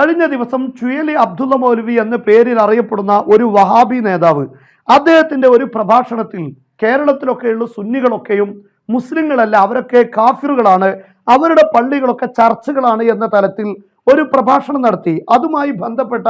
കഴിഞ്ഞ ദിവസം ചുയലി അബ്ദുള്ള മൗലവി എന്ന പേരിൽ അറിയപ്പെടുന്ന ഒരു വഹാബി നേതാവ് അദ്ദേഹത്തിന്റെ ഒരു പ്രഭാഷണത്തിൽ കേരളത്തിലൊക്കെയുള്ള സുന്നികളൊക്കെയും മുസ്ലിങ്ങളല്ല അവരൊക്കെ കാഫിറുകളാണ് അവരുടെ പള്ളികളൊക്കെ ചർച്ചകളാണ് എന്ന തലത്തിൽ ഒരു പ്രഭാഷണം നടത്തി. അതുമായി ബന്ധപ്പെട്ട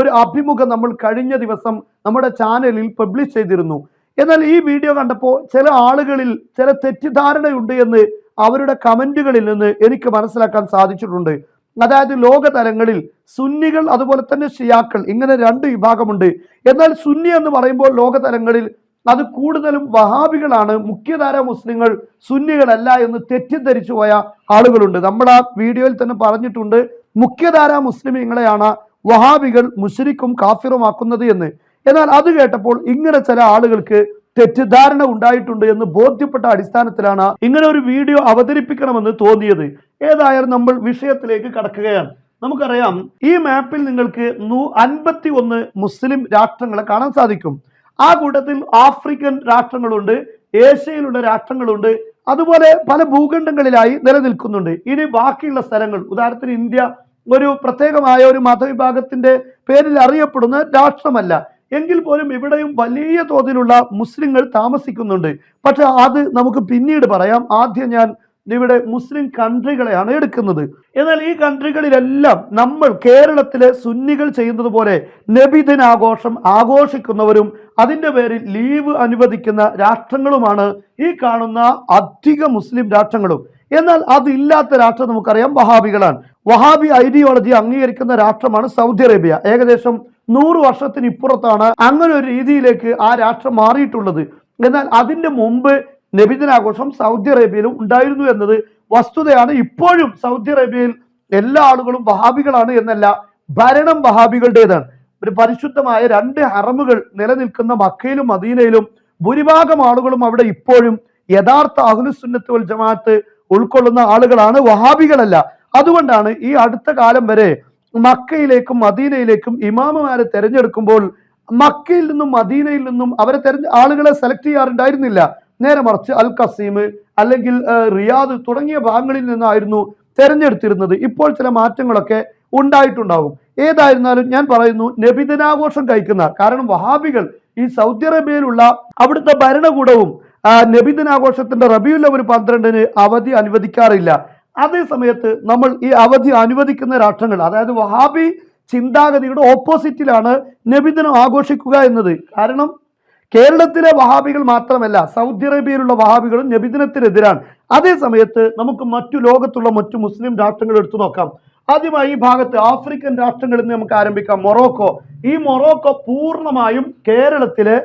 ഒരു അഭിമുഖം നമ്മൾ കഴിഞ്ഞ ദിവസം നമ്മുടെ ചാനലിൽ പബ്ലിഷ് ചെയ്തിരുന്നു. എന്നാൽ ഈ വീഡിയോ കണ്ടപ്പോൾ ചില ആളുകളിൽ ചില തെറ്റിദ്ധാരണയുണ്ട് എന്ന് അവരുടെ കമന്റുകളിൽ നിന്ന് എനിക്ക് മനസ്സിലാക്കാൻ സാധിച്ചിട്ടുണ്ട്. അതായത് ലോകതലങ്ങളിൽ സുന്നികൾ അതുപോലെ തന്നെ ഷിയാക്കൾ ഇങ്ങനെ രണ്ട് വിഭാഗമുണ്ട്. എന്നാൽ സുന്നി എന്ന് പറയുമ്പോൾ ലോകതലങ്ങളിൽ അത് കൂടുതലും വഹാബികളാണ്. മുഖ്യധാര മുസ്ലിങ്ങൾ സുന്നികളല്ല എന്ന് തെറ്റിദ്ധരിച്ചു പോയ ആളുകളുണ്ട്. നമ്മൾ ആ വീഡിയോയിൽ തന്നെ പറഞ്ഞിട്ടുണ്ട് മുഖ്യധാര മുസ്ലിമീങ്ങളെയാണ് വഹാബികൾ മുഷരിക്കും കാഫിറുമാക്കുന്നത് എന്ന്. എന്നാൽ അത് കേട്ടപ്പോൾ ഇങ്ങനെ ചില ആളുകൾക്ക് തെറ്റിദ്ധാരണ ഉണ്ടായിട്ടുണ്ട് എന്ന് ബോധ്യപ്പെട്ട അടിസ്ഥാനത്തിലാണ് ഇങ്ങനെ ഒരു വീഡിയോ അവതരിപ്പിക്കണമെന്ന് തോന്നിയത്. ഏതായാലും നമ്മൾ വിഷയത്തിലേക്ക് കടക്കുകയാണ്. നമുക്കറിയാം ഈ മാപ്പിൽ നിങ്ങൾക്ക് അൻപത്തി ഒന്ന് മുസ്ലിം രാഷ്ട്രങ്ങളെ കാണാൻ സാധിക്കും. ആ കൂട്ടത്തിൽ ആഫ്രിക്കൻ രാഷ്ട്രങ്ങളുണ്ട് ഏഷ്യയിലുള്ള രാഷ്ട്രങ്ങളുണ്ട് അതുപോലെ പല ഭൂഖണ്ഡങ്ങളിലായി നിലനിൽക്കുന്നുണ്ട്. ഇനി ബാക്കിയുള്ള സ്ഥലങ്ങൾ ഉദാഹരണത്തിന് ഇന്ത്യ ഒരു പ്രത്യേകമായ ഒരു മതവിഭാഗത്തിന്റെ പേരിൽ അറിയപ്പെടുന്ന രാഷ്ട്രമല്ല. എങ്കിൽ പോലും ഇവിടെയും വലിയ തോതിലുള്ള മുസ്ലിങ്ങൾ താമസിക്കുന്നുണ്ട്. പക്ഷെ അത് നമുക്ക് പിന്നീട് പറയാം. ആദ്യം ഞാൻ ഇവിടെ മുസ്ലിം കൺട്രികളെയാണ് എടുക്കുന്നത്. എന്നാൽ ഈ കൺട്രികളിലെല്ലാം നമ്മൾ കേരളത്തിലെ സുന്നികൾ ചെയ്യുന്നത് പോലെ നബിദിനാഘോഷം ആഘോഷിക്കുന്നവരും അതിന്റെ പേരിൽ ലീവ് അനുവദിക്കുന്ന രാഷ്ട്രങ്ങളുമാണ് ഈ കാണുന്ന അധിക മുസ്ലിം രാഷ്ട്രങ്ങളും. എന്നാൽ അതില്ലാത്ത രാഷ്ട്രം നമുക്കറിയാം വഹാബികളാണ്. വഹാബി ഐഡിയോളജി അംഗീകരിക്കുന്ന രാഷ്ട്രമാണ് സൗദി അറേബ്യ. ഏകദേശം നൂറ് വർഷത്തിന് ഇപ്പുറത്താണ് അങ്ങനെ ഒരു രീതിയിലേക്ക് ആ രാഷ്ട്രം മാറിയിട്ടുള്ളത്. എന്നാൽ അതിന്റെ മുമ്പ് നബിദിനാഘോഷം സൗദി അറേബ്യയിലും ഉണ്ടായിരുന്നു എന്നത് വസ്തുതയാണ്. ഇപ്പോഴും സൗദി അറേബ്യയിൽ എല്ലാ ആളുകളും വഹാബികളാണ് എന്നല്ല ഭരണം വഹാബികളുടേതാണ്. ഒരു പരിശുദ്ധമായ രണ്ട് ഹറമുകൾ നിലനിൽക്കുന്ന മക്കയിലും മദീനയിലും ഭൂരിഭാഗം ആളുകളും അവിടെ ഇപ്പോഴും യഥാർത്ഥ അഹ്ലുസുന്നത്ത് ജമാഅത്ത് ഉൾക്കൊള്ളുന്ന ആളുകളാണ് വഹാബികളല്ല. അതുകൊണ്ടാണ് ഈ അടുത്ത കാലം വരെ മക്കയിലേക്കും മദീനയിലേക്കും ഇമാമുമാരെ തെരഞ്ഞെടുക്കുമ്പോൾ മക്കയിൽ നിന്നും മദീനയിൽ നിന്നും അവരെ തെരഞ്ഞ ആളുകളെ സെലക്ട് ചെയ്യാറുണ്ടായിരുന്നില്ല. നേരെ മറിച്ച് അൽ കസീം അല്ലെങ്കിൽ റിയാദ് തുടങ്ങിയ ഭാഗങ്ങളിൽ നിന്നായിരുന്നു തെരഞ്ഞെടുത്തിരുന്നത്. ഇപ്പോൾ ചില മാറ്റങ്ങളൊക്കെ ഉണ്ടായിട്ടുണ്ടാകും ഏതായിരുന്നാലും ഞാൻ പറയുന്നു നബിദിനാഘോഷം കഴിക്കുന്ന കാരണം വഹാബികൾ ഈ സൗദി അറേബ്യയിലുള്ള അവിടുത്തെ ഭരണകൂടവും നബിദിനാഘോഷത്തിന്റെ ഒരു പന്ത്രണ്ടിന് അവധി അനുവദിക്കാറില്ല. അതേ സമയത്ത് നമ്മൾ ഈ അവധി അനുവദിക്കുന്ന രാഷ്ട്രങ്ങൾ അതായത് വഹാബി ചിന്താഗതിയുടെ ഓപ്പോസിറ്റിലാണ് നബിദിനം ആഘോഷിക്കുക എന്നത്. കാരണം കേരളത്തിലെ വഹാബികൾ മാത്രമല്ല സൗദി അറേബ്യയിലുള്ള വഹാബികളും നബിദിനത്തിനെതിരാണ്. അതേ സമയത്ത് നമുക്ക് മറ്റു ലോകത്തുള്ള മറ്റു മുസ്ലിം രാഷ്ട്രങ്ങൾ എടുത്തു നോക്കാം. ആദ്യമായി ഈ ഭാഗത്ത് ആഫ്രിക്കൻ രാഷ്ട്രങ്ങളിൽ നിന്ന് നമുക്ക് ആരംഭിക്കാം. മൊറോക്കോ. ഈ മൊറോക്കോ പൂർണമായും കേരളത്തിലെ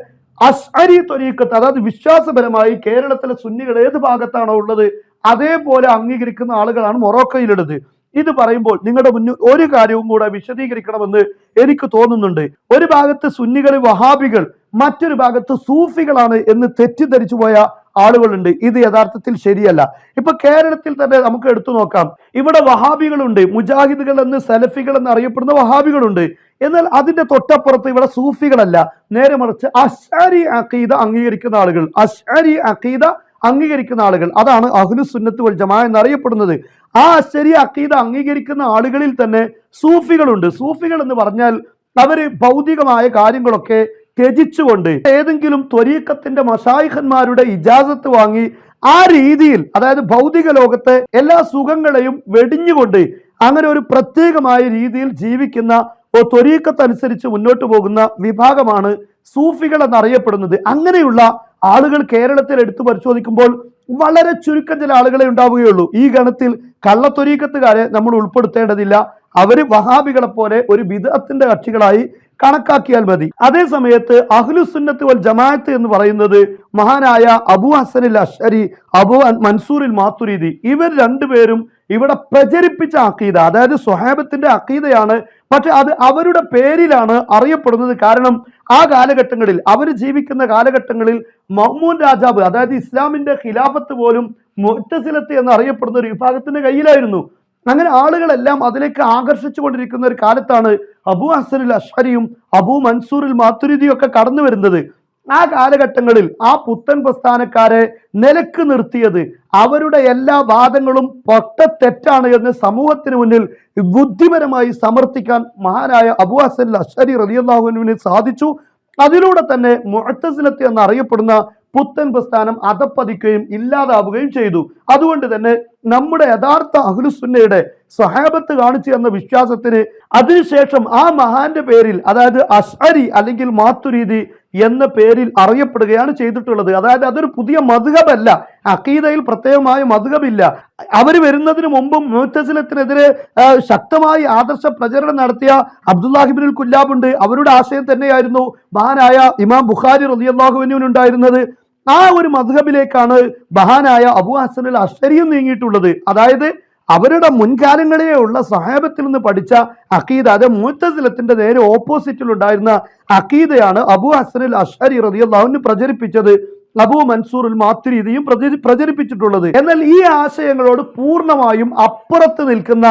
അഷ്അരി തൊരീക്കത്ത് അതായത് വിശ്വാസപരമായി കേരളത്തിലെ സുന്നികൾ ഏത് ഭാഗത്താണോ ഉള്ളത് അതേപോലെ അംഗീകരിക്കുന്ന ആളുകളാണ് മൊറോക്കോയിലുള്ളത്. ഇത് പറയുമ്പോൾ നിങ്ങളുടെ മുന്നിൽ ഒരു കാര്യവും കൂടെ വിശദീകരിക്കണമെന്ന് എനിക്ക് തോന്നുന്നുണ്ട്. ഒരു ഭാഗത്ത് സുന്നികൾ വഹാബികൾ മറ്റൊരു ഭാഗത്ത് സൂഫികളാണ് എന്ന് തെറ്റിദ്ധരിച്ചു പോയ ആളുകളുണ്ട്. ഇത് യഥാർത്ഥത്തിൽ ശരിയല്ല. ഇപ്പൊ കേരളത്തിൽ തന്നെ നമുക്ക് എടുത്തു നോക്കാം. ഇവിടെ വഹാബികളുണ്ട് മുജാഹിദുകൾ എന്ന് സലഫികൾ എന്ന് അറിയപ്പെടുന്ന വഹാബികളുണ്ട്. എന്നാൽ അതിന്റെ തൊട്ടപ്പുറത്ത് ഇവിടെ സൂഫികളല്ല. നേരെ മറിച്ച് അഷാരി അഖീദ അംഗീകരിക്കുന്ന ആളുകൾ. അഷാരി അഖീദ അംഗീകരിക്കുന്ന ആളുകൾ. അതാണ് അഹ്ലു സുന്നത്ത് വൽ ജമാ എന്നറിയപ്പെടുന്നത്. ആ ശരി അഖീദ അംഗീകരിക്കുന്ന ആളുകളിൽ തന്നെ സൂഫികളുണ്ട്. സൂഫികൾ എന്ന് പറഞ്ഞാൽ അവർ ഭൗതികമായ കാര്യങ്ങളൊക്കെ ത്യജിച്ചുകൊണ്ട് ഏതെങ്കിലും ത്വരീക്കത്തിന്റെ മഷായിഖന്മാരുടെ ഇജാസത്ത് വാങ്ങി ആ രീതിയിൽ അതായത് ഭൗതിക ലോകത്തെ എല്ലാ സുഖങ്ങളെയും വെടിഞ്ഞുകൊണ്ട് അങ്ങനെ ഒരു പ്രത്യേകമായ രീതിയിൽ ജീവിക്കുന്ന ഓ ത്വരീക്കത്തനുസരിച്ച് മുന്നോട്ട് പോകുന്ന വിഭാഗമാണ് സൂഫികൾ എന്നറിയപ്പെടുന്നത്. അങ്ങനെയുള്ള ആളുകൾ കേരളത്തിൽ എടുത്തു പരിശോധിക്കുമ്പോൾ വളരെ ചുരുക്കം ചില ആളുകളെ ഉണ്ടാവുകയുള്ളൂ. ഈ ഗണത്തിൽ കള്ളത്തൊരീക്കത്തുകാരെ നമ്മൾ ഉൾപ്പെടുത്തേണ്ടതില്ല. അവർ വഹാബികളെ പോലെ ഒരു വിധത്തിന്റെ കക്ഷികളായി കണക്കാക്കിയാൽ മതി. അതേ സമയത്ത് അഹ്ലുസുന്നത്ത് വൽ ജമാഅത്ത് എന്ന് പറയുന്നത് മഹാനായ അബു ഹസനിൽ അഷരി അബു മൻസൂറിൽ മാത്തുരീതി ഇവർ രണ്ടുപേരും ഇവിടെ പ്രചരിപ്പിച്ച അക്കീദ. അതായത് സ്വഹാബത്തിന്റെ അക്കീദയാണ്. പക്ഷെ അത് അവരുടെ പേരിലാണ് അറിയപ്പെടുന്നത്. കാരണം ആ കാലഘട്ടങ്ങളിൽ അവർ ജീവിക്കുന്ന കാലഘട്ടങ്ങളിൽ മഹ്മൂൻ രാജാവ് അതായത് ഇസ്ലാമിന്റെ ഖിലാഫത്ത് പോലും മുറ്റസിലത്ത് എന്ന് അറിയപ്പെടുന്ന ഒരു വിഭാഗത്തിന്റെ കയ്യിലായിരുന്നു. അങ്ങനെ ആളുകളെല്ലാം അതിലേക്ക് ആകർഷിച്ചു കൊണ്ടിരിക്കുന്ന ഒരു കാലത്താണ് അബു ഹസനുൽ അഷ്ഹരിയും അബു മൻസൂറിൽ മാത്തുരിദിയും ഒക്കെ കടന്നു വരുന്നത് ആ കാലഘട്ടങ്ങളിൽ ആ പുത്തൻ പ്രസ്ഥാനക്കാരെ നിലയ്ക്ക് നിർത്തിയത് അവരുടെ എല്ലാ വാദങ്ങളും പൊട്ട തെറ്റാണ് എന്ന് സമൂഹത്തിന് മുന്നിൽ ബുദ്ധിപരമായി സമർത്ഥിക്കാൻ മഹാനായ അബു ഹസൻ അഷരി റലിയല്ലാഹുവിന് സാധിച്ചു. അതിലൂടെ തന്നെ മുഅത്തസിലത്ത് എന്നറിയപ്പെടുന്ന പുത്തൻ പ്രസ്ഥാനം അതപ്പതിക്കുകയും ഇല്ലാതാവുകയും ചെയ്തു. അതുകൊണ്ട് തന്നെ നമ്മുടെ യഥാർത്ഥ അഹ്ലുസുന്നയുടെ സഹാബത്ത് കാണിച്ചു എന്ന വിശ്വാസത്തിന് അതിനുശേഷം ആ മഹാന്റെ പേരിൽ അതായത് അഷ്അരി അല്ലെങ്കിൽ മാത്തുരീതി എന്ന പേരിൽ അറിയപ്പെടുകയാണ് ചെയ്തിട്ടുള്ളത്. അതായത് അതൊരു പുതിയ മധുഹബല്ല. അക്കീതയിൽ പ്രത്യേകമായ മധുഹബില്ല. അവർ വരുന്നതിന് മുമ്പും മുത്തസിലത്തിനെതിരെ ശക്തമായി ആദർശ പ്രചരണം നടത്തിയ അബ്ദുല്ലാഹിബിനുൽ കുല്ലാബുണ്ട് അവരുടെ ആശയം തന്നെയായിരുന്നു മഹാനായ ഇമാം ബുഖാരി റലിയല്ലാഹുവിനുണ്ടായിരുന്നത് ആ ഒരു മധുഹബിലേക്കാണ് ബഹാനായ അബു ഹസൻ അൽ നീങ്ങിയിട്ടുള്ളത്. അതായത് അവരുടെ മുൻകാലങ്ങളിലെ ഉള്ള സഹാബത്തിൽ നിന്ന് പഠിച്ച അഖീദ അത് മൂത്തസിലത്തിന്റെ നേരെ ഓപ്പോസിറ്റിൽ ഉണ്ടായിരുന്ന അഖീദയാണ് അബു ഹസൻ അൽ അഷരി റതിയല്ലാഹുവിന് പ്രചരിപ്പിച്ചത്. അബു മൻസൂർ മാത്രീതിയും പ്രചരി പ്രചരിപ്പിച്ചിട്ടുള്ളത്. എന്നാൽ ഈ ആശയങ്ങളോട് പൂർണമായും അപ്പുറത്ത് നിൽക്കുന്ന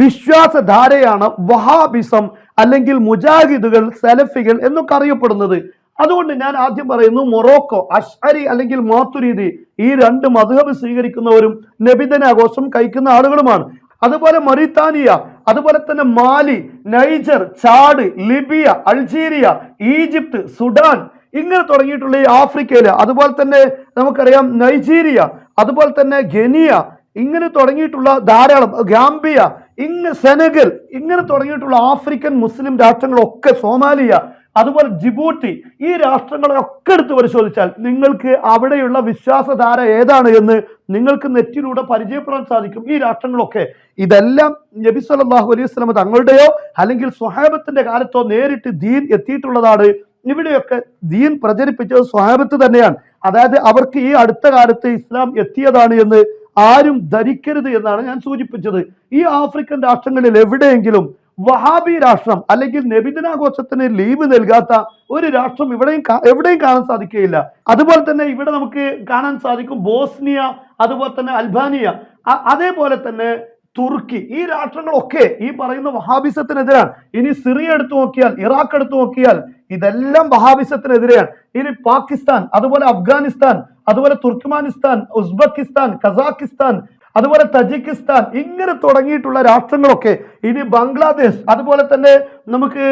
വിശ്വാസധാരയാണ് വഹാബിസം അല്ലെങ്കിൽ മുജാഹിദുകൾ സെലഫികൾ എന്നൊക്കെ അറിയപ്പെടുന്നത്. അതുകൊണ്ട് ഞാൻ ആദ്യം പറയുന്നു മൊറോക്കോ അഷ്അരി അല്ലെങ്കിൽ മാത്തുരീതി ഈ രണ്ട് മധുഹബ് സ്വീകരിക്കുന്നവരും നബിദിനാഘോഷം കഴിക്കുന്ന ആളുകളുമാണ്. അതുപോലെ മറിത്താനിയ അതുപോലെ തന്നെ Mali Niger Chad Libya Algeria Egypt Sudan ഇങ്ങനെ തുടങ്ങിയിട്ടുള്ള ഈ ആഫ്രിക്കയിൽ അതുപോലെ തന്നെ നമുക്കറിയാം നൈജീരിയ അതുപോലെ തന്നെ ഗനിയ ഇങ്ങനെ തുടങ്ങിയിട്ടുള്ള ധാരാളം ഗാംബിയ ഇങ്ങ സെനഗൽ ഇങ്ങനെ തുടങ്ങിയിട്ടുള്ള ആഫ്രിക്കൻ മുസ്ലിം രാഷ്ട്രങ്ങളൊക്കെ സോമാലിയ അതുപോലെ ജിബൂട്ടി ഈ രാഷ്ട്രങ്ങളെ ഒക്കെ എടുത്ത് പരിശോധിച്ചാൽ നിങ്ങൾക്ക് അവിടെയുള്ള വിശ്വാസധാര ഏതാണ് എന്ന് നിങ്ങൾക്ക് നെറ്റിലൂടെ പരിചയപ്പെടാൻ സാധിക്കും. ഈ രാഷ്ട്രങ്ങളൊക്കെ ഇതെല്ലാം നബി സല്ലാഹു അലൈഹി വസല്ലം തങ്ങളുടെയോ അല്ലെങ്കിൽ സ്വഹാബത്തിന്റെ കാലത്തോ നേരിട്ട് ദീൻ എത്തിയിട്ടുള്ളതാണ്. ഇവിടെയൊക്കെ ദീൻ പ്രചരിപ്പിച്ചത് സ്വഹാബത്ത് തന്നെയാണ്. അതായത് അവർക്ക് ഈ അടുത്ത കാലത്ത് ഇസ്ലാം എത്തിയതാണ് എന്ന് ആരും ധരിക്കരുത് എന്നാണ് ഞാൻ സൂചിപ്പിച്ചത്. ഈ ആഫ്രിക്കൻ രാഷ്ട്രങ്ങളിൽ എവിടെയെങ്കിലും വഹാബി രാഷ്ട്രം അല്ലെങ്കിൽ നബിദിനാഘോഷത്തിന് ലീവ് നൽകാത്ത ഒരു രാഷ്ട്രം ഇവിടെയും എവിടെയും കാണാൻ സാധിക്കുകയില്ല. അതുപോലെ തന്നെ ഇവിടെ നമുക്ക് കാണാൻ സാധിക്കും ബോസ്നിയ അതുപോലെ തന്നെ അൽബാനിയ അതേപോലെ തന്നെ തുർക്കി. ഈ രാഷ്ട്രങ്ങളൊക്കെ ഈ പറയുന്ന വഹാബിസത്തിനെതിരാണ്. ഇനി സിറിയ എടുത്തു നോക്കിയാൽ ഇറാഖ് എടുത്തു നോക്കിയാൽ ഇതെല്ലാം വഹാബിസത്തിനെതിരെയാണ്. ഇനി പാകിസ്ഥാൻ അതുപോലെ അഫ്ഗാനിസ്ഥാൻ അതുപോലെ തുർക്ക്മാനിസ്ഥാൻ ഉസ്ബെക്കിസ്ഥാൻ കസാക്കിസ്ഥാൻ അതുപോലെ തജിക്കിസ്ഥാൻ ഇങ്ങനെ തുടങ്ങിയിട്ടുള്ള രാഷ്ട്രങ്ങളൊക്കെ ഇനി ബംഗ്ലാദേശ് അതുപോലെ തന്നെ നമുക്ക്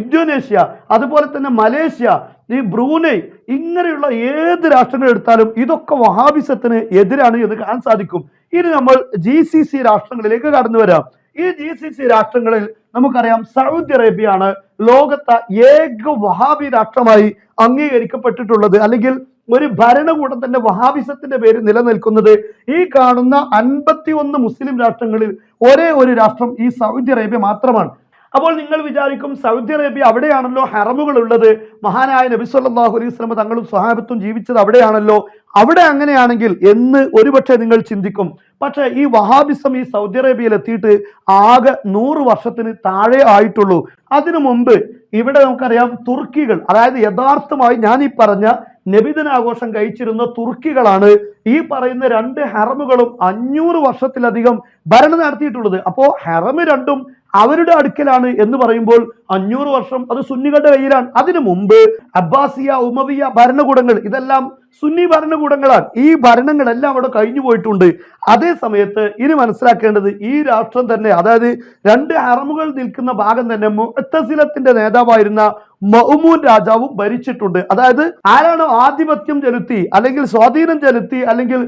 ഇന്തോനേഷ്യ അതുപോലെ തന്നെ മലേഷ്യ ഈ ബ്രൂനൈ ഇങ്ങനെയുള്ള ഏത് രാഷ്ട്രങ്ങൾ എടുത്താലും ഇതൊക്കെ വഹാബിസത്തിന് എതിരാണ് എന്ന് കാണാൻ സാധിക്കും. ഇനി നമ്മൾ ജി സി സി രാഷ്ട്രങ്ങളിലേക്ക് കടന്നു വരാം. ഈ ജി സി സി രാഷ്ട്രങ്ങളിൽ നമുക്കറിയാം സൗദി അറേബ്യയാണ് ലോകത്തെ ഏക വഹാബി രാഷ്ട്രമായി അംഗീകരിക്കപ്പെട്ടിട്ടുള്ളത്. അല്ലെങ്കിൽ ഒരു ഭരണകൂടത്തിന്റെ വഹാബിസത്തിന്റെ പേര് നിലനിൽക്കുന്നത് ഈ കാണുന്ന അൻപത്തി ഒന്ന് മുസ്ലിം രാഷ്ട്രങ്ങളിൽ ഒരേ ഒരു രാഷ്ട്രം ഈ സൗദി അറേബ്യ മാത്രമാണ്. അപ്പോൾ നിങ്ങൾ വിചാരിക്കും സൗദി അറേബ്യ അവിടെയാണല്ലോ ഹറമുകൾ ഉള്ളത്. മഹാനായ നബി സല്ലാഹു അലൈഹി സ്വലമ തങ്ങളും സ്വഹാബത്തും ജീവിച്ചത് അവിടെയാണല്ലോ. അവിടെ അങ്ങനെയാണെങ്കിൽ എന്ന് ഒരുപക്ഷെ നിങ്ങൾ ചിന്തിക്കും. പക്ഷേ ഈ വഹാബിസം ഈ സൗദി അറേബ്യയിൽ എത്തിയിട്ട് ആകെ നൂറ് വർഷത്തിന് താഴെ ആയിട്ടുള്ളൂ. അതിനു മുമ്പ് ഇവിടെ നമുക്കറിയാം തുർക്കികൾ അതായത് യഥാർത്ഥമായി ഞാൻ ഈ പറഞ്ഞ നബിദിനാഘോഷം കഴിച്ചിരുന്ന തുർക്കികളാണ് ഈ പറയുന്ന രണ്ട് ഹെറമുകളും അഞ്ഞൂറ് വർഷത്തിലധികം ഭരണം നടത്തിയിട്ടുള്ളത്. അപ്പോ ഹെറമ് രണ്ടും അവരുടെ അടുക്കലാണ് എന്ന് പറയുമ്പോൾ അഞ്ഞൂറ് വർഷം അത് സുന്നികളുടെ കയ്യിലാണ്. അതിനു മുമ്പ് അബ്ബാസിയ ഉമവിയ ഭരണകൂടങ്ങൾ ഇതെല്ലാം സുന്നി ഭരണകൂടങ്ങളാണ്. ഈ ഭരണങ്ങളെല്ലാം അവിടെ കഴിഞ്ഞു പോയിട്ടുണ്ട്. അതേ സമയത്ത് ഇനി മനസ്സിലാക്കേണ്ടത് ഈ രാഷ്ട്രം തന്നെ അതായത് രണ്ട് ഹറമുകൾ നിൽക്കുന്ന ഭാഗം തന്നെ മുത്തസിലത്തിന്റെ നേതാവായിരുന്ന മഹ്മൂൻ രാജാവും ഭരിച്ചിട്ടുണ്ട്. അതായത് ആരാണോ ആധിപത്യം ചെലുത്തി അല്ലെങ്കിൽ സ്വാധീനം ചെലുത്തി അല്ലെങ്കിൽ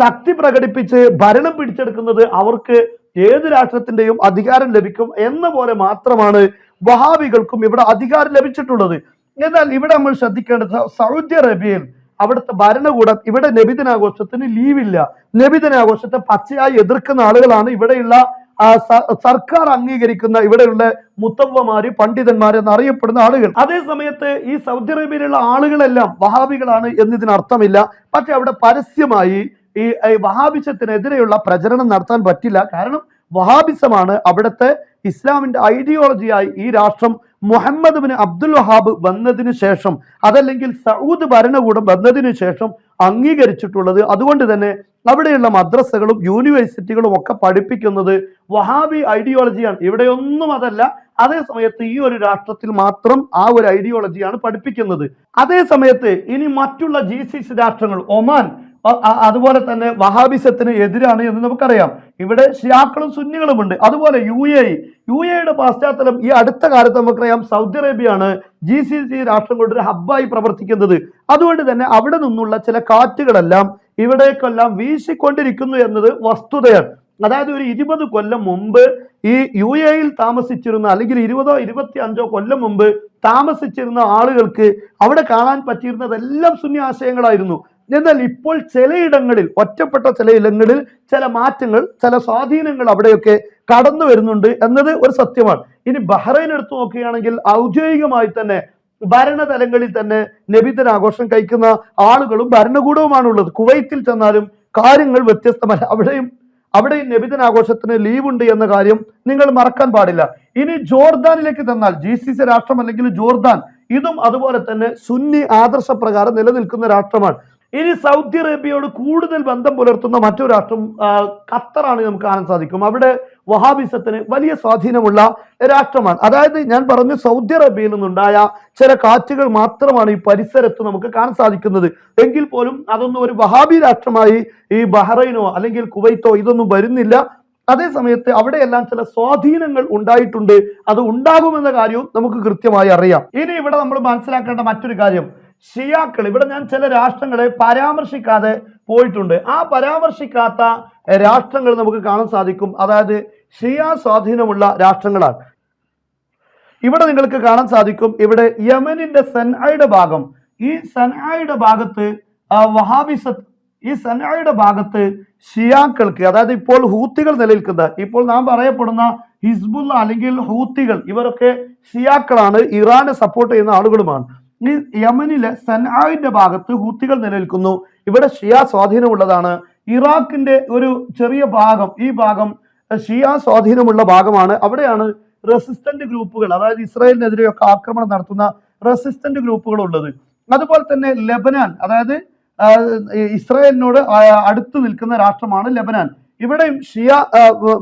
ശക്തി പ്രകടിപ്പിച്ച് ഭരണം പിടിച്ചെടുക്കുന്നത് അവർക്ക് ഏത് രാഷ്ട്രത്തിന്റെയും അധികാരം ലഭിക്കും എന്ന പോലെ മാത്രമാണ് വഹാബികൾക്കും ഇവിടെ അധികാരം ലഭിച്ചിട്ടുള്ളത്. എന്നാൽ ഇവിടെ നമ്മൾ ശ്രദ്ധിക്കേണ്ടത് സൗദി അറേബ്യയിൽ അവിടുത്തെ ഭരണകൂടം ഇവിടെ നബിദിനാഘോഷത്തിന് ലീവില്ല. നബിദിനാഘോഷത്തെ പച്ചയായി എതിർക്കുന്ന ആളുകളാണ് ഇവിടെയുള്ള സർക്കാർ അംഗീകരിക്കുന്ന ഇവിടെയുള്ള മുത്തവ്വമാര് പണ്ഡിതന്മാർ എന്നറിയപ്പെടുന്ന ആളുകൾ. അതേ സമയത്ത് ഈ സൗദി അറേബ്യയിലുള്ള ആളുകളെല്ലാം വഹാബികളാണ് എന്നതിന് അർത്ഥമില്ല പക്ഷെ അവിടെ പരസ്യമായി ഈ വഹാബിസത്തിനെതിരെയുള്ള പ്രചരണം നടത്താൻ പറ്റില്ല. കാരണം വഹാബിസമാണ് അവിടുത്തെ ഇസ്ലാമിന്റെ ഐഡിയോളജിയായി ഈ രാഷ്ട്രം മുഹമ്മദ് ബിൻ അബ്ദുൽ വഹാബ് വന്നതിന് ശേഷം അതല്ലെങ്കിൽ സൗദ് ഭരണകൂടം വന്നതിന് ശേഷം അംഗീകരിച്ചിട്ടുള്ളത്. അതുകൊണ്ട് തന്നെ അവിടെയുള്ള മദ്രസകളും യൂണിവേഴ്സിറ്റികളും ഒക്കെ പഠിപ്പിക്കുന്നത് വഹാബി ഐഡിയോളജിയാണ് ഇവിടെയൊന്നും അതല്ല. അതേ സമയത്ത് ഈ ഒരു രാഷ്ട്രത്തിൽ മാത്രം ആ ഒരു ഐഡിയോളജിയാണ് പഠിപ്പിക്കുന്നത്. അതേ സമയത്ത് ഇനി മറ്റുള്ള ജി സി സി രാഷ്ട്രങ്ങൾ ഒമാൻ അതുപോലെ തന്നെ വഹാബിസത്തിന് എതിരാണ് എന്ന് നമുക്കറിയാം. ഇവിടെ ഷിയാക്കളും സുന്നികളും ഉണ്ട്. അതുപോലെ യു എ യു എയുടെ പശ്ചാത്തലം ഈ അടുത്ത കാലത്ത് നമുക്കറിയാം സൗദി അറേബ്യയാണ് ജി സി സി രാഷ്ട്രങ്ങളുടെ ഒരു ഹബ്ബായി പ്രവർത്തിക്കുന്നത്. അതുകൊണ്ട് തന്നെ അവിടെ നിന്നുള്ള ചില കാറ്റുകളെല്ലാം ഇവിടേക്കെല്ലാം വീശിക്കൊണ്ടിരിക്കുന്നു എന്നത് വസ്തുതയാണ്. അതായത് ഒരു ഇരുപത് കൊല്ലം മുമ്പ് ഈ യു എയിൽ താമസിച്ചിരുന്ന അല്ലെങ്കിൽ ഇരുപതോ ഇരുപത്തി അഞ്ചോ കൊല്ലം മുമ്പ് താമസിച്ചിരുന്ന ആളുകൾക്ക് അവിടെ കാണാൻ പറ്റിയിരുന്നതെല്ലാം സുന്നി ആശയങ്ങളായിരുന്നു. എന്നാൽ ഇപ്പോൾ ചിലയിടങ്ങളിൽ ഒറ്റപ്പെട്ട ചില ഇടങ്ങളിൽ ചില മാറ്റങ്ങൾ ചില സ്വാധീനങ്ങൾ അവിടെയൊക്കെ കടന്നു വരുന്നുണ്ട് എന്നത് ഒരു സത്യമാണ്. ഇനി ബഹ്റൈൻ എടുത്തു നോക്കുകയാണെങ്കിൽ ഔദ്യോഗികമായി തന്നെ ഭരണതലങ്ങളിൽ തന്നെ നബിദിന ആഘോഷം കഴിക്കുന്ന ആളുകളും ഭരണകൂടവുമാണുള്ളത്. കുവൈത്തിൽ ചെന്നാലും കാര്യങ്ങൾ വ്യത്യസ്തമല്ല. അവിടെയും അവിടെയും നബിദിന ആഘോഷത്തിന് ലീവ് ഉണ്ട് എന്ന കാര്യം നിങ്ങൾ മറക്കാൻ പാടില്ല. ഇനി ജോർദാനിലേക്ക് തന്നാൽ ജി സി സി രാഷ്ട്രം അല്ലെങ്കിൽ ജോർദാൻ ഇതും അതുപോലെ തന്നെ സുന്നി ആദർശപ്രകാരം നിലനിൽക്കുന്ന രാഷ്ട്രമാണ്. ഇനി സൗദി അറേബ്യയോട് കൂടുതൽ ബന്ധം പുലർത്തുന്ന മറ്റൊരു രാഷ്ട്രം ഖത്തറാണ് നമുക്ക് കാണാൻ സാധിക്കും. അവിടെ വഹാബിസത്തിന് വലിയ സ്വാധീനമുള്ള രാഷ്ട്രമാണ്. അതായത് ഞാൻ പറഞ്ഞു സൗദി അറേബ്യയിൽ നിന്നുണ്ടായ ചില കാറ്റുകൾ മാത്രമാണ് ഈ പരിസരത്ത് നമുക്ക് കാണാൻ സാധിക്കുന്നത്. എങ്കിൽ പോലും അതൊന്നും ഒരു വഹാബി രാഷ്ട്രമായി ഈ ബഹ്റൈനോ അല്ലെങ്കിൽ കുവൈത്തോ ഇതൊന്നും വരുന്നില്ല. അതേ സമയത്ത് അവിടെയെല്ലാം ചില സ്വാധീനങ്ങൾ ഉണ്ടായിട്ടുണ്ട്. അത് ഉണ്ടാകുമെന്ന കാര്യവും നമുക്ക് കൃത്യമായി അറിയാം. ഇനി ഇവിടെ നമ്മൾ മനസ്സിലാക്കേണ്ട മറ്റൊരു കാര്യം. ഷിയാക്കൾ. ഇവിടെ ഞാൻ ചില രാഷ്ട്രങ്ങളെ പരാമർശിക്കാതെ പോയിട്ടുണ്ട്. ആ പരാമർശിക്കാത്ത രാഷ്ട്രങ്ങൾ നമുക്ക് കാണാൻ സാധിക്കും. അതായത് ഷിയ സ്വാധീനമുള്ള രാഷ്ട്രങ്ങളാണ്. ഇവിടെ നിങ്ങൾക്ക് കാണാൻ സാധിക്കും. ഇവിടെ യമനിന്റെ സൻആയുടെ ഭാഗം. ഈ സൻആയുടെ ഭാഗത്ത് വഹാബിസ വഹാബിസത്ത് ഈ സൻആയുടെ ഭാഗത്ത് ഷിയാക്കൾക്ക് അതായത് ഇപ്പോൾ ഹൂത്തികൾ നിലനിൽക്കുന്ന ഇപ്പോൾ നാം പറയപ്പെടുന്ന ഹിസ്ബുല്ല അല്ലെങ്കിൽ ഹൂത്തികൾ ഇവരൊക്കെ ഷിയാക്കളാണ്. ഇറാനെ സപ്പോർട്ട് ചെയ്യുന്ന ആളുകളുമാണ്. യമനിലെ സൻആയുടെ ഭാഗത്ത് ഹൂത്തികൾ നിലനിൽക്കുന്നു. ഇവിടെ ഷിയ സ്വാധീനമുള്ളതാണ്. ഇറാഖിന്റെ ഒരു ചെറിയ ഭാഗം ഈ ഭാഗം ഷിയ സ്വാധീനമുള്ള ഭാഗമാണ്. അവിടെയാണ് റെസിസ്റ്റന്റ് ഗ്രൂപ്പുകൾ അതായത് ഇസ്രായേലിനെതിരെയൊക്കെ ആക്രമണം നടത്തുന്ന റെസിസ്റ്റന്റ് ഗ്രൂപ്പുകൾ ഉള്ളത് അതുപോലെ തന്നെ ലെബനാൻ അതായത് ഇസ്രായേലിനോട് അടുത്ത് നിൽക്കുന്ന രാഷ്ട്രമാണ് ലെബനാൻ. ഇവിടെയും ഷിയ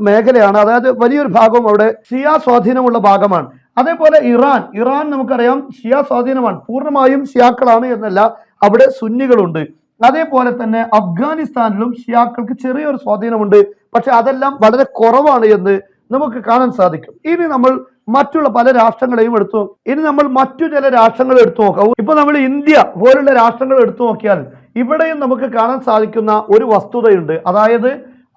മേഖലയാണ്. അതായത് വലിയൊരു ഭാഗവും അവിടെ ഷിയ സ്വാധീനമുള്ള ഭാഗമാണ്. അതേപോലെ ഇറാൻ ഇറാൻ നമുക്കറിയാം ഷിയ സ്വാധീനമാണ്. പൂർണമായും ഷിയാക്കളാണ് എന്നല്ല അവിടെ സുന്നികളുണ്ട്. അതേപോലെ തന്നെ അഫ്ഗാനിസ്ഥാനിലും ഷിയാക്കൾക്ക് ചെറിയൊരു സ്വാധീനമുണ്ട്. പക്ഷെ അതെല്ലാം വളരെ കുറവാണ് എന്ന് നമുക്ക് കാണാൻ സാധിക്കും. ഇനി നമ്മൾ മറ്റുള്ള പല രാഷ്ട്രങ്ങളെയും എടുത്തു ഇനി നമ്മൾ മറ്റു ചില രാഷ്ട്രങ്ങൾ എടുത്തു നോക്കാം. ഇപ്പൊ നമ്മൾ ഇന്ത്യ പോലുള്ള രാഷ്ട്രങ്ങൾ എടുത്തു നോക്കിയാൽ ഇവിടെയും നമുക്ക് കാണാൻ സാധിക്കുന്ന ഒരു വസ്തുതയുണ്ട്. അതായത്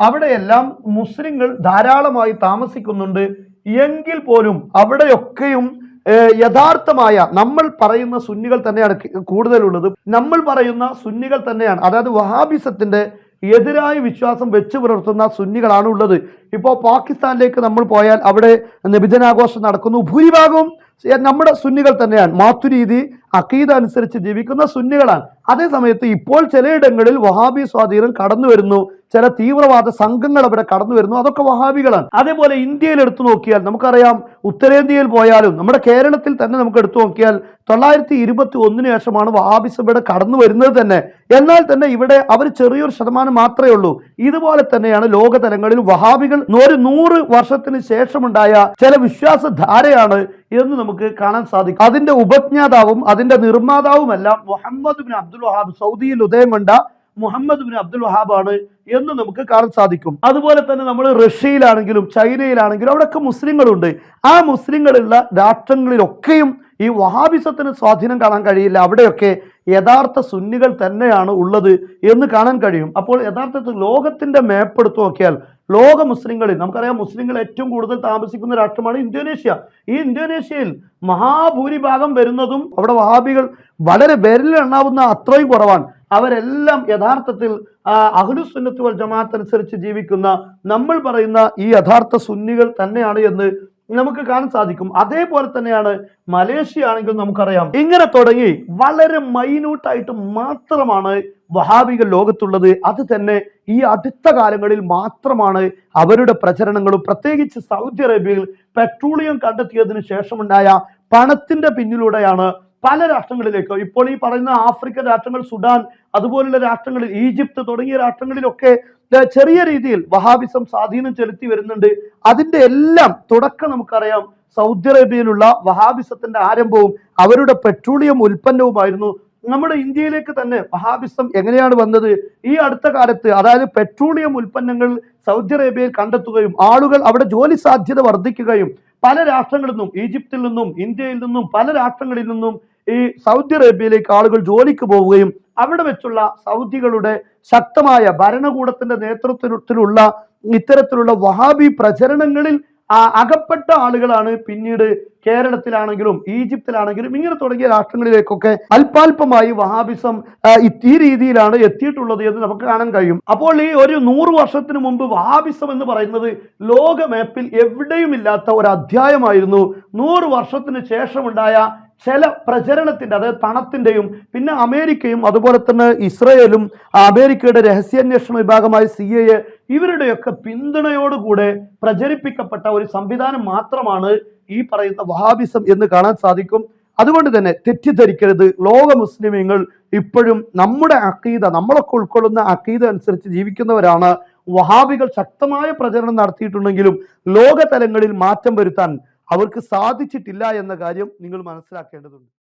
അവിടെയെല്ലാം മുസ്ലിങ്ങൾ ധാരാളമായി താമസിക്കുന്നുണ്ട്. എങ്കിൽ പോലും അവിടെയൊക്കെയും യഥാർത്ഥമായ നമ്മൾ പറയുന്ന സുന്നികൾ തന്നെയാണ് കൂടുതലുള്ളത്. നമ്മൾ പറയുന്ന സുന്നികൾ തന്നെയാണ്. അതായത് വഹാബിസത്തിന്റെ എതിരായ വിശ്വാസം വെച്ച് പുലർത്തുന്ന സുന്നികളാണ് ഉള്ളത്. ഇപ്പോൾ പാകിസ്ഥാനിലേക്ക് നമ്മൾ പോയാൽ അവിടെ നിബിധനാഘോഷം നടക്കുന്നു. ഭൂരിഭാഗവും നമ്മുടെ സുന്നികൾ തന്നെയാണ്. മാത്തുരീതി അക്കീത അനുസരിച്ച് ജീവിക്കുന്ന സുന്നികളാണ്. അതേ സമയത്ത് ഇപ്പോൾ ചിലയിടങ്ങളിൽ വഹാബി സ്വാധീനം കടന്നു വരുന്നു ചില തീവ്രവാദ സംഘങ്ങൾ അവിടെ കടന്നു വരുന്നു അതൊക്കെ വഹാബികളാണ്. അതേപോലെ ഇന്ത്യയിൽ എടുത്തു നോക്കിയാൽ നമുക്കറിയാം ഉത്തരേന്ത്യയിൽ പോയാലും നമ്മുടെ കേരളത്തിൽ തന്നെ നമുക്ക് എടുത്തു നോക്കിയാൽ തൊള്ളായിരത്തി ഇരുപത്തി ഒന്നിന് ശേഷമാണ് വഹാബിസം ഇവിടെ കടന്നു വരുന്നത് തന്നെ. എന്നാൽ തന്നെ ഇവിടെ അവർ ചെറിയൊരു ശതമാനം മാത്രമേ ഉള്ളൂ. ഇതുപോലെ തന്നെയാണ് ലോകതലങ്ങളിൽ വഹാബികൾ ഒരു നൂറ് വർഷത്തിന് ശേഷമുണ്ടായ ചില വിശ്വാസധാരയാണ് എന്ന് നമുക്ക് കാണാൻ സാധിക്കും. അതിന്റെ ഉപജ്ഞാതാവും അതിന്റെ നിർമ്മാതാവുമെല്ലാം മുഹമ്മദ് ബിൻ അബ്ദുൽ വഹാബ് സൗദിയിൽ ഉദയം കൊണ്ട മുഹമ്മദ് ബിൻ അബ്ദുൽ വഹാബ് ആണ് എന്ന് നമുക്ക് കാണാൻ സാധിക്കും. അതുപോലെ തന്നെ നമ്മൾ റഷ്യയിലാണെങ്കിലും ചൈനയിലാണെങ്കിലും അവിടെയൊക്കെ മുസ്ലിങ്ങളുണ്ട്. ആ മുസ്ലിങ്ങളുള്ള രാഷ്ട്രങ്ങളിലൊക്കെയും ഈ വഹാബിസത്തിന് സ്വാധീനം കാണാൻ കഴിയില്ല. അവിടെയൊക്കെ യഥാർത്ഥ സുന്നികൾ തന്നെയാണ് ഉള്ളത് എന്ന് കാണാൻ കഴിയും. അപ്പോൾ യഥാർത്ഥത്തിൽ ലോകത്തിന്റെ മാപ്പ് നോക്കിയാൽ ലോക മുസ്ലിങ്ങളിൽ നമുക്കറിയാം മുസ്ലിങ്ങൾ ഏറ്റവും കൂടുതൽ താമസിക്കുന്ന രാഷ്ട്രമാണ് ഇന്തോനേഷ്യ. ഈ ഇന്തോനേഷ്യയിൽ മഹാഭൂരിഭാഗം വരുന്നതും അവിടെ വഹാബികൾ വളരെ വിരലിലെണ്ണാവുന്ന അത്രയും കുറവാണ്. അവരെല്ലാം യഥാർത്ഥത്തിൽ അഹ്ലുസുന്നത്ത് വൽ ജമാഅത്ത് അനുസരിച്ച് ജീവിക്കുന്ന നമ്മൾ പറയുന്ന ഈ യഥാർത്ഥ സുന്നികൾ തന്നെയാണ് എന്ന് നമുക്ക് കാണാൻ സാധിക്കും. അതേപോലെ തന്നെയാണ് മലേഷ്യ ആണെങ്കിൽ നമുക്കറിയാം. ഇങ്ങനെ തുടങ്ങി വളരെ മൈന്യൂട്ടായിട്ട് മാത്രമാണ് വഹാബികൾ ലോകത്തുള്ളത്. അത് തന്നെ ഈ അടുത്ത കാലങ്ങളിൽ മാത്രമാണ് അവരുടെ പ്രചരണങ്ങളും. പ്രത്യേകിച്ച് സൗദി അറേബ്യയിൽ പെട്രോളിയം കണ്ടെത്തിയതിനു ശേഷമുണ്ടായ പണത്തിന്റെ പിന്നിലൂടെയാണ് പല രാഷ്ട്രങ്ങളിലേക്കോ ഇപ്പോൾ ഈ പറയുന്ന ആഫ്രിക്കൻ രാഷ്ട്രങ്ങൾ സുഡാൻ അതുപോലുള്ള രാഷ്ട്രങ്ങളിൽ ഈജിപ്ത് തുടങ്ങിയ രാഷ്ട്രങ്ങളിലൊക്കെ ചെറിയ രീതിയിൽ വഹാബിസം സ്വാധീനം ചെലുത്തി വരുന്നുണ്ട്. അതിന്റെ എല്ലാം തുടക്കം നമുക്കറിയാം സൗദി അറേബ്യയിലുള്ള വഹാബിസത്തിന്റെ ആരംഭവും അവരുടെ പെട്രോളിയം ഉൽപ്പന്നവുമായിരുന്നു. നമ്മുടെ ഇന്ത്യയിലേക്ക് തന്നെ വഹാബിസം എങ്ങനെയാണ് വന്നത്? ഈ അടുത്ത കാലത്ത് അതായത് പെട്രോളിയം ഉൽപ്പന്നങ്ങൾ സൗദി അറേബ്യയിൽ കണ്ടെത്തുകയും ആളുകൾ അവിടെ ജോലി സാധ്യത വർദ്ധിക്കുകയും പല രാഷ്ട്രങ്ങളിൽ നിന്നും ഈജിപ്തിൽ നിന്നും ഇന്ത്യയിൽ നിന്നും പല രാഷ്ട്രങ്ങളിൽ നിന്നും ഈ സൗദി അറേബ്യയിലേക്ക് ആളുകൾ ജോലിക്ക് പോവുകയും അവിടെ വെച്ചുള്ള സൗദികളുടെ ശക്തമായ ഭരണകൂടത്തിന്റെ നേതൃത്വത്തിലുള്ള ഇത്തരത്തിലുള്ള വഹാബി പ്രചരണങ്ങളിൽ ആ അകപ്പെട്ട ആളുകളാണ് പിന്നീട് കേരളത്തിലാണെങ്കിലും ഈജിപ്തിലാണെങ്കിലും ഇങ്ങനെ തുടങ്ങിയ രാഷ്ട്രങ്ങളിലേക്കൊക്കെ അല്പാൽപമായി വഹാബിസം ഈ- രീതിയിലാണ് എത്തിയിട്ടുള്ളത് എന്ന് നമുക്ക് കാണാൻ കഴിയും. അപ്പോൾ ഈ ഒരു നൂറ് വർഷത്തിന് മുമ്പ് വഹാബിസം എന്ന് പറയുന്നത് ലോക മാപ്പിൽ എവിടെയും ഇല്ലാത്ത ഒരു അധ്യായമായിരുന്നു. നൂറ് വർഷത്തിന് ശേഷമുണ്ടായ ചില പ്രചരണത്തിന്റെ അതായത് പണത്തിന്റെയും പിന്നെ അമേരിക്കയും അതുപോലെ തന്നെ ഇസ്രയേലും അമേരിക്കയുടെ രഹസ്യാന്വേഷണ വിഭാഗമായ സി എ ഇവരുടെയൊക്കെ പിന്തുണയോടുകൂടെ പ്രചരിപ്പിക്കപ്പെട്ട ഒരു സംവിധാനം മാത്രമാണ് ഈ പറയുന്ന വഹാബിസം എന്ന് കാണാൻ സാധിക്കും. അതുകൊണ്ട് തന്നെ തെറ്റിദ്ധരിക്കരുത്. ലോക മുസ്ലിമീങ്ങൾ ഇപ്പോഴും നമ്മുടെ അക്കീത നമ്മളൊക്കെ ഉൾക്കൊള്ളുന്ന അക്കീത അനുസരിച്ച് ജീവിക്കുന്നവരാണ്. വഹാബികൾ ശക്തമായ പ്രചരണം നടത്തിയിട്ടുണ്ടെങ്കിലും ലോകതലങ്ങളിൽ മാറ്റം വരുത്താൻ അവർക്ക് സാധിച്ചിട്ടില്ല എന്ന കാര്യം നിങ്ങൾ മനസ്സിലാക്കേണ്ടതുണ്ട്.